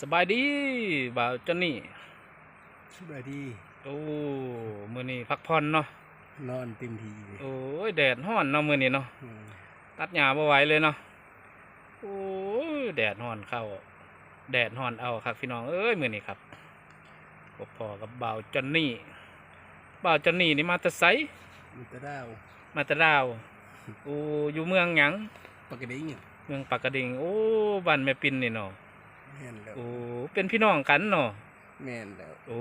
สบายดีบ่าวจอนนี่สบายดี โอ้มื้อนี้พักผ่อนเนาะนอนเต็มทีเลยโอ้ยแดดร้อนเนาะมื้อนี้เนาะอืมตัดหญ้าบ่ไหวเลยเนาะโอ้ยแดดร้อนเข้า แดดร้อนเอาครับพี่น้องเอ้ยมื้อนี้ครับพบพอกับบ่าวจอนนี่บ่าวจอนนี่นี่มาแต่ไสมันจะดาวมาแต่ลาวโอ้อยู่เมืองหยังปกติเนี่ยเมืองปากกระดิ่งโอ้บ้านแม่ปินนี่เนาะ แม่นแล้วโอ้เป็นพี่น้องกันเนาะแม่นแล้วโอ้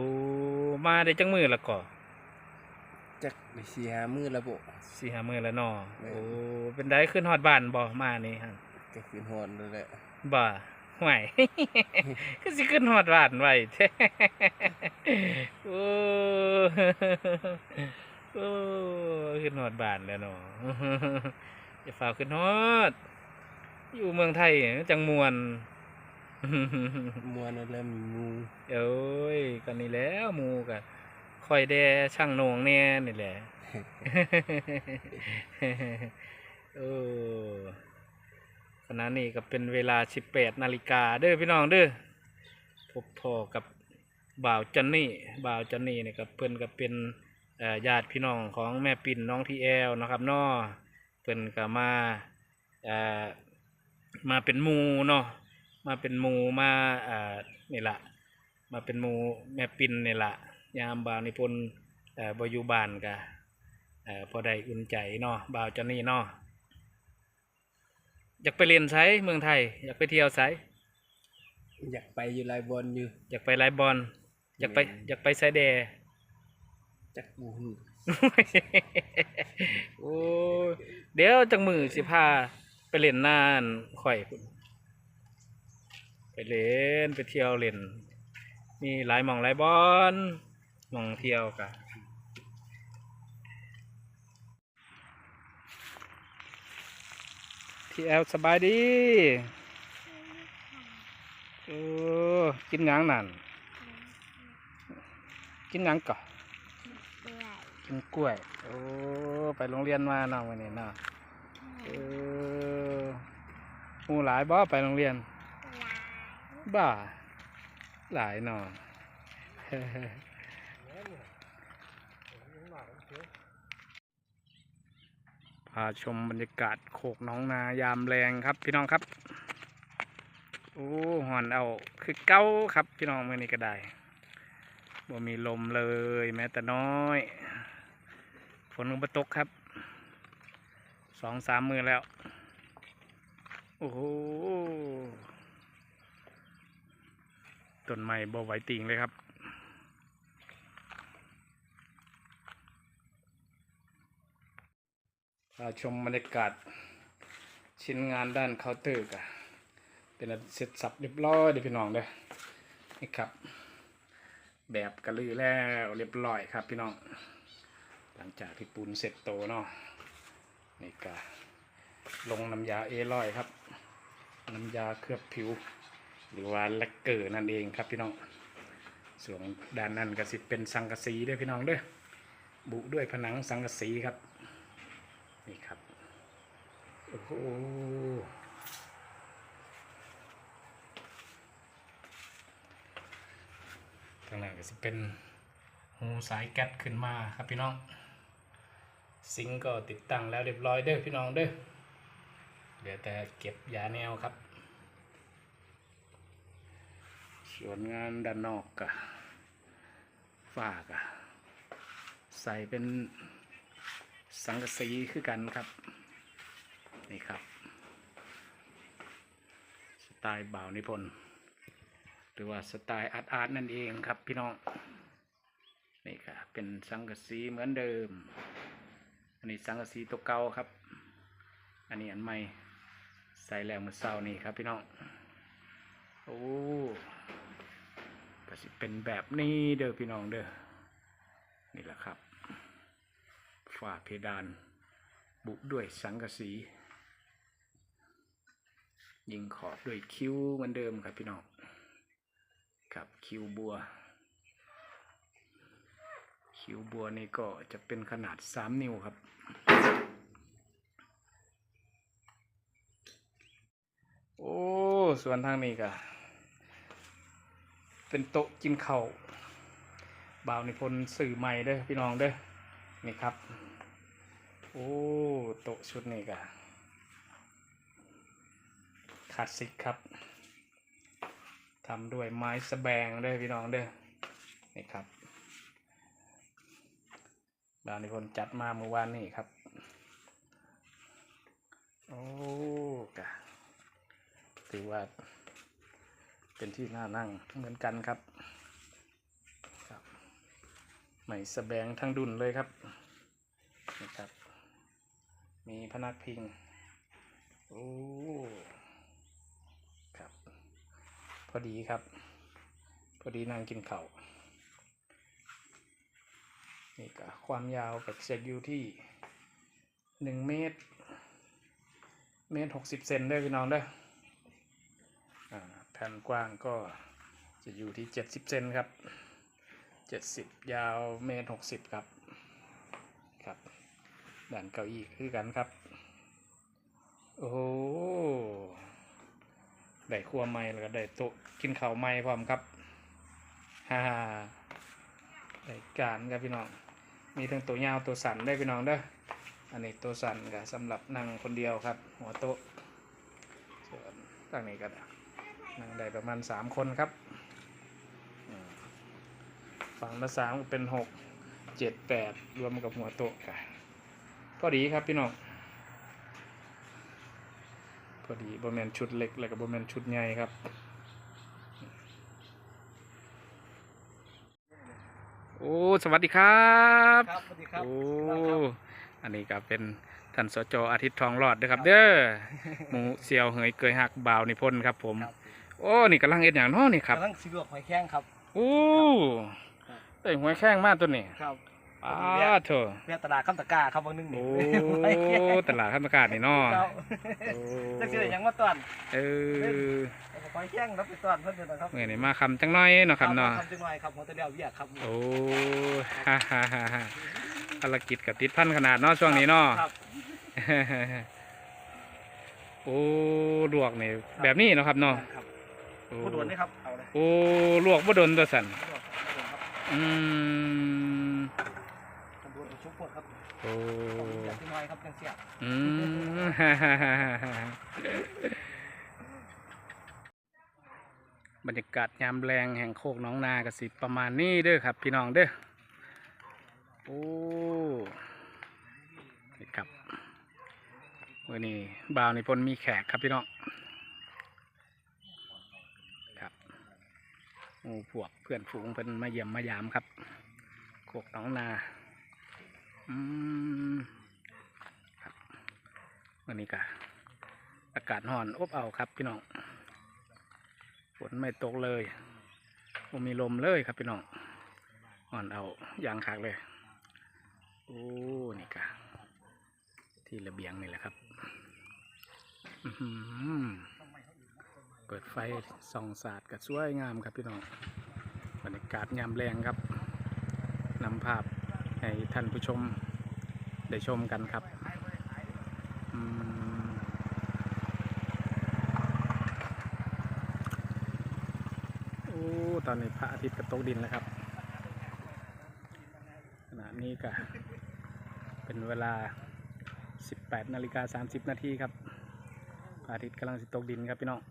มาได้จังมือละก่อจักไปเสียมือระบบสี่ห้ามือแล้วเนาะแม่นโอ้เป็นได้ขึ้นฮอดบ้านบ่มานี่ฮะจะขึ้นหอนเลยแหละบ่ห่วยก็สิขึ้นฮอดบ้านไว้แท้โอ้โอ้ขึ้นฮอดบ้านแล้วเนาะอย่าฝากขึ้นฮอด อยู่เมืองไทยจังมวน มวนแล้วมีงูเอ้ยกันนี่แล้วมูกะคอยแด่ช่างนงแน่นี่แหละเออขณะนี้ก็เป็นเวลา18นาฬิกาเด้อพี่น้องเด้อพบพ่อกับบ่าวจันนี่บ่าวจันนี่เนี่ยก็เพิ่นก็เป็นเอ่อญาติพี่น้องของแม่ปิ่นน้องทีแอลนะครับนาะเพิ่นก็มาเอ่อมาเป็นมูเนาะ มาเป็นหมูมาเอ่อนี่ละมาเป็นหมูแม่ปิ่นนี่ละยามบ่าวนิพนธ์เอ่อบ่อยู่บ้านกะเอ่อพอได้อุ่นใจเนาะบ่าวจอนนี่เนาะอยากไปเรียนไซเมืองไทย อยากไปเที่ยวไซอยากไปอยู่หลายบอลอยู่อยากไปไลฟ์บอลอยากไปอืมอยากไปไซแดจักบูฮูโอ้ยเดี๋ยวจังมือสิพาไปเล่นน่านข่อยพุ่นไป เล่นไปเที่ยวเล่น มีหลายมองหลายบอลมองเที่ยวกะที่แอลสบายดีโอ้กินหยังนั่นกินหยังก่อกินกล้วย โอ้ไปโรงเรียนมาเนาะวันนี้เนาะเออหมูหลายบ่ไปโรงเรียน บ้าหลายเนาะพาชมบรรยากาศโขกน้องนายามแรงครับ พี่น้องครับ โอ้หอนเอาคือเก้าครับ พี่น้องมื่อนี้ก็ได้บ่มีลมเลยแม้แต่น้อย ฝนลงมาตกครับ สองสามมือแล้ว โอ้โห ต้นไม้บ่ไหวติงเลยครับ ชมบรรยากาศชิ้นงานด้านเคาน์เตอร์กันเป็นอันเสร็จสับเรียบร้อยเดี๋ยวพี่น้องเด้อนี่ครับ แบบกระลือแล้วเรียบร้อยครับพี่น้อง หลังจากที่ปูนเสร็จโตเนาะนี่ก็ลงน้ำยาเอร้อยครับ น้ำยาเคลือบผิว หรือว่าแลกเกอร์นั่นเองครับพี่น้องส่วนด้านนั้นก็สิเป็นสังกะสีด้วยพี่น้องด้วยบุด้วยผนังสังกะสีครับ นี่ครับโอ้โหทางนั้นก็สิเป็นหูสายแก๊สขึ้นมาครับพี่น้องซิงก์ก็ติดตั้งแล้วเรียบร้อยเด้อพี่น้องเด้อเดี๋ยวแต่เก็บยาแนวครับ ส่วนงานด้านนอกกะฝ้ากะใส่เป็นสังกะสีคือกันครับ นี่ครับ สไตล์บ่าวนิพนธ์หรือว่าสไตล์อาร์ตอาร์ตนั่นเองครับพี่น้อง นี่ครับเป็นสังกะสีเหมือนเดิม อันนี้สังกะสีตัวเก่าครับ อันนี้อันใหม่ใส่แล้วเมื่อเช้านี่ครับพี่น้อง โอ้ สิเป็นแบบนี้เด้อพี่น้องเด้อนี่แหละครับฝ้าเพดาน บุด้วยสังกะสี ยิงขอบด้วยคิ้วเหมือนเดิมครับพี่น้องครับคิ้วบัว คิ้วบัวนี่ก็จะเป็นขนาดสามนิ้วครับ โอ้ ส่วนทางนี้ก็ เป็นโต๊ะกินข้าวบ่าวนิพนธ์สื่อใหม่เด้อพี่น้องเด้อนี่ครับ โอ้โต๊ะชุดนี้กะคลาสสิกครับทำด้วยไม้สแบงเด้อพี่น้องเด้อนี่ครับบ่าวนิพนธ์จัดมาเมื่อวานนี้ครับ โอ้กะถือว่า เป็นที่น่านั่งเหมือนกันครับครับใหม่สแบงทั้งดุนเลยครับนี่ครับ มีพนักพิงโอ้ครับ พอดีครับ พอดีนั่งกินเข้านี่ก็ความยาวกับจะอยู่ที่หนึ่งเมตร เมตรหกสิบเซนเด้พี่น้องเด้ กาแผ่นกว้างก็จะอยู่ที่เจ็ดสิบเซนครับเจ็ดสิบยาวเมตรหกสิบครับ ครับด่านเก้าอี้คือกันครับ โอ้โหได้ครัวไม้แล้วก็ได้โต๊ะกินข้าวไม้พร้อมครับฮ่าได้การครับพี่น้อง มีทั้งตัวยาวตัวสั้นได้พี่น้องเด้อ อันนี้ตัวสั้นก็สำหรับนั่งคนเดียวครับ หัวโต๊ะส่วนตั้งนี้ก็ได้ นั่งได้ประมาณสามคนครับอืมฝั่งละสามเป็นหกเจ็ดแปดรวมกับหัวโต๊ะกันพอดีครับพี่น้องพอดีบแมนชุดเล็ก แล้วก็บแมนชุดใหญ่ครับ โอ้ สวัสดีครับครับสวัสดีครับโอ้ครับอันนี้ก็เป็นท่านสจอาทิตย์ทองรอดเด้อครับ เด้อหมูเซียวเหยเกยหักบ่าวนิพนธ์ครับผม ครับ โอ้นี่กำลังเอ็ดอย่างน้อนี่ครับกำลังสิลวกหอยแข้งครับโอ้ครับได้หัวแข้งมากตัวนี้ครับอ้าพอดีแวะเถอะเวียตลาดข้ามตะกร้าครับวันหนึงโอ้หอยแข้งตลาดข้ามอากาศนี่น้อครับโอ้จักสิได้หยังมาต้อนเออเอาหอยแข้งรับไปต้อนเพิ่นเด้อนะครับเมื่อนี้มาคำจังน้อยเนาะครับเนาะทำจังหน่อยครับหัวตะเดียวเวียกครับโอ้ฮ่าฮ่าฮ่าฮ่าภารกิจกับติดพันขนาดเนาะช่วงนี้เนาะครับโอ้ลวกนี่แบบนี้เนาะครับเนาะ ครับโอ้ผู้ด่วนนี่ครับเอาเลยโอ้ลวกบ่โดนตัวสันลวกครับครับอืมตำรวจชุบปวดครับโอ้อยากกินหอยครับจังเสียอืมฮ่าฮ่าฮ่าฮ่าบรรยากาศยามแรงแห่งโคกหน้องนากสิประมาณนี้เด้อครับ พี่น้องเด้อโอ้นี่ครับมื่อนี้บ่าวนิพนธ์มีแขกครับพี่น้องครับ พวกเพื่อนฝูงเพิ่นมาเยี่ยมมายามครับโคกหน้องนาอืมครับวันนี้ก็อากาศร้อนอบเอาวครับพี่น้องฝนไม่ตกเลยมีลมเลยครับพี่น้องอ่อนเอาอย่างคักเลย โอ้นี่กะที่ระเบียงนี่แหละครับ อื้อหือเปิดไฟส่องสาดกับสวยงามครับพี่น้องบรรยากาศยามแรงครับนำภาพให้ท่านผู้ชมได้ชมกันครับอโอ้ตอนนี้พระอาทิตย์ก็ตกดินแล้วครับขณะนี้ก็เป็นเวลา 18นาฬิกา30นาทีครับพระอาทิตย์กำลังสิตกดินครับพี่น้อง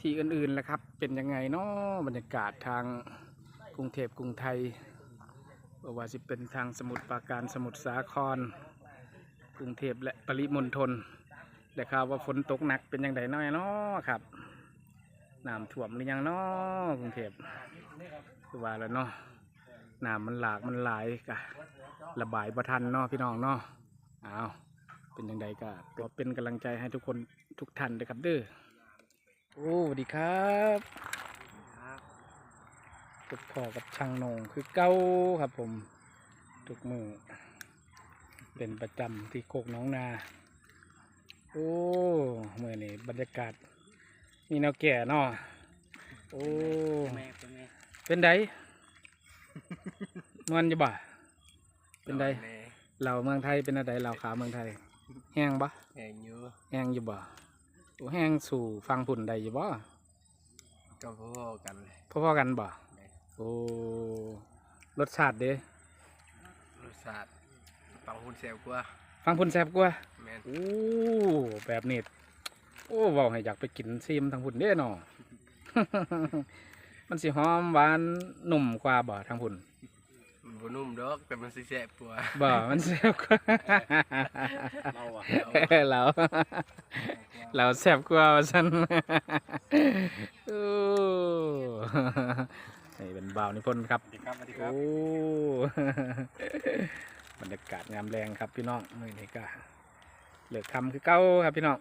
ที่อื่นๆล่ะครับ เป็นยังไงเนาะบรรยากาศทางกรุงเทพกรุงไทยว่าสิเป็นทางสมุทรปราการสมุทรสาคร กรุงเทพและปริมณฑลได้ข่าวว่าฝนตกหนักเป็นยังไงน้อยเนาะครับน้ำท่วมหรือยังเนาะกรุงเทพว่าแล้วเนาะน้ำมันหลากมันหลายกะระบายบ่ทันเนาะพี่น้องเนาะอ้าว เป็นยังไงก็ตัวเป็นกำลังใจให้ทุกคนทุกท่านเลยครับเด้อโอ้สวัสดีครับพบพ่อกับช่างโหนงคือเก้าครับผมทุกมือเป็นประจำที่โคกหน้องนา โอ้เมื่อนี่บรรยากาศมีแนวแก่เนาะโอ้แม่เป็นแม่เป็นไดนวลอยู่บ่เป็นไดแม่เราเมืองไทยเป็นอะไรเราขาวเมืองไทย แห้งบ่แม่อยู่แห้งอยู่บ่โอ้แห้งสู่ฟังพุ่นได้อยู่บ่ก็พอๆกันเลยพอๆกันบ่โอ้รสชาติเด้รสชาติปังหุ่นแซ่บกว่าฟังพุ่นแซ่บกว่าแม่นโอ้แบบนี้โอ้เว้าให้อยากไปกินซิมทางพุ่นเด้เนาะมันสิหอมหวานนุ่มกว่าบ่ทางพุ่นมัน บ่นุ่มดอกแต่มันสิแซ่บกว่าบ่มันแซ่บกว่าเราอะเราเราแซ่บกว่าว่าซั่นโอ้นี่เป็นบ่าวนิพนธ์ครับ สวัสดีครับสวัสดีคโอ้รับบรรยากาศงามแรงครับพี่น้องมื้อนี้ก็เลิกคำคือเก่าครับพี่น้อง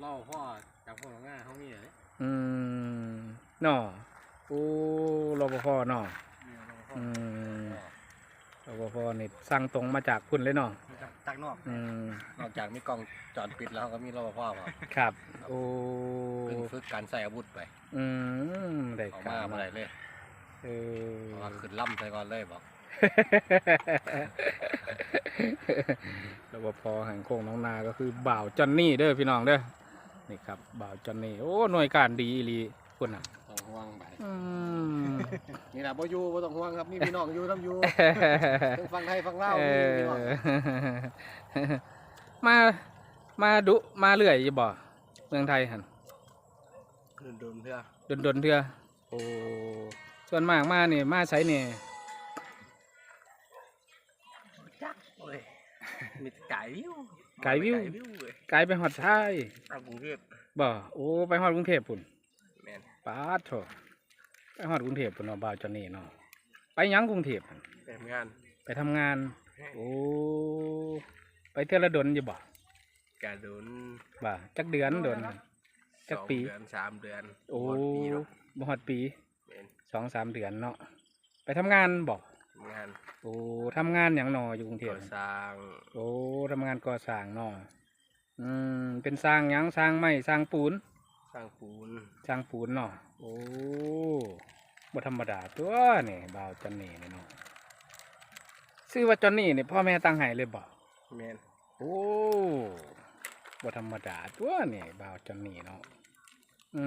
เล่าพ่อจากพ่อของง่าเขามีเลยอืมน่อโอ้รปภน่อ อืมรปภนี่สั่งตรงมาจากคุณเลยเนาะตักนอก อืมนอกจากมีกล้องจอดปิดแล้วก็มีรปภครับครับ โอ้เพิ่งฝึกการใส่อาวุธไปอืมได้เอากามารเมื่อไหร่เลยเออเพราะว่าขึ้นล่ำใส่ก่อนเลยบอกรปภแห่งโค้งน้องนา ก็คือบ่าวจอนนี่เด้อพี่น้องเด้อนี่ครับบ่าวจอนนี่โอ้หน่วยการดีอีหลีคุณอะ ต้องห่วงไปอืม นี่แหละบ่อยู่บ่ต้องห่วงครับมีพี่น้องอยู่ทำอยู่ทั้งฟังไทยฟังลาวเอมีอพี่น้องมา มาดุมาเรื่อยอยู่บ่เมืองไทยหันโดนๆเพื่อดนดนๆเถื่อโอ้ส่วนมากมาเนี่ยมาใช้เนี่ยจักโอ้ยมีแต่ไก่วิวไก่วิว ไก่วิวเลยไกลไปหอดชายตามกรุงเทพบ่โอ้ไปหอดกรุงเทพพุ่นแม่น ปาดโถไปหอดกรุงเทพพุ่นเนาะบ่าวจอนนี่เนาะไปหยังกรุงเทพหั่นแม่นงานไปทำงาน โอ้ ไปเทอละดนอยู่บ่กะโดนบ่จักเดือนดน จักสองปีเดือนสามเดือนโอ้หมดปีแล้วบ่ฮอดปีแม่นสองสามเดือนเนาะ ไปทำงานบ่ทำงานโอ้ทำงานอย่างหนออยู่กรุงเทพก่อสร้างโอ้ทำงานก่อสร้างหนออืม เป็นสร้างหยังสร้างไม้สร้างปูน สร้างปูนสร้างปูนเนาะโอ้บ่ธรรมดาตัวนี่บ่าวจอนนี่นี่เนาะชื่อว่าจอนนี่นี่พ่อแม่ตั้งให้เลยบ่แม่นโอ้บ่ธรรมดาตัวนี่บ่าวจอนนี่เนาะอื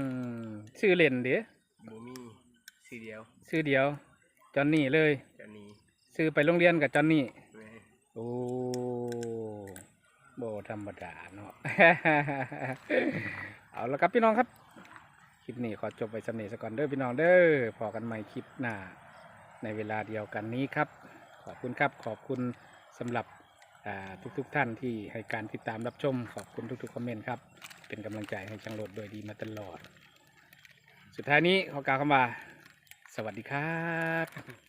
มชื่อเล่นเด้บูมีสีเดียวชื่อเดียวจอนนี่เลยจะหนีชื่อไปโรงเรียนกับจอนนี่แม่นโอ้โบธรรมดาเนาะ เอาละครับพี่น้องครับ คลิปนี้ขอจบไปสำเนีสก่อนเด้อพี่น้องเด้อพอกันใหม่คลิปหน้า ในเวลาเดียวกันนี้ครับ ขอบคุณครับขอบคุณสำหรับทุกๆทท่านที่ให้การติดตามรับชม ขอบคุณทุกๆคอมเมนต์ครับ เป็นกำลังใจให้ช่างโหลดโดยดีมาตลอด สุดท้ายนี้ขอกล่าวคำว่า สวัสดีครับ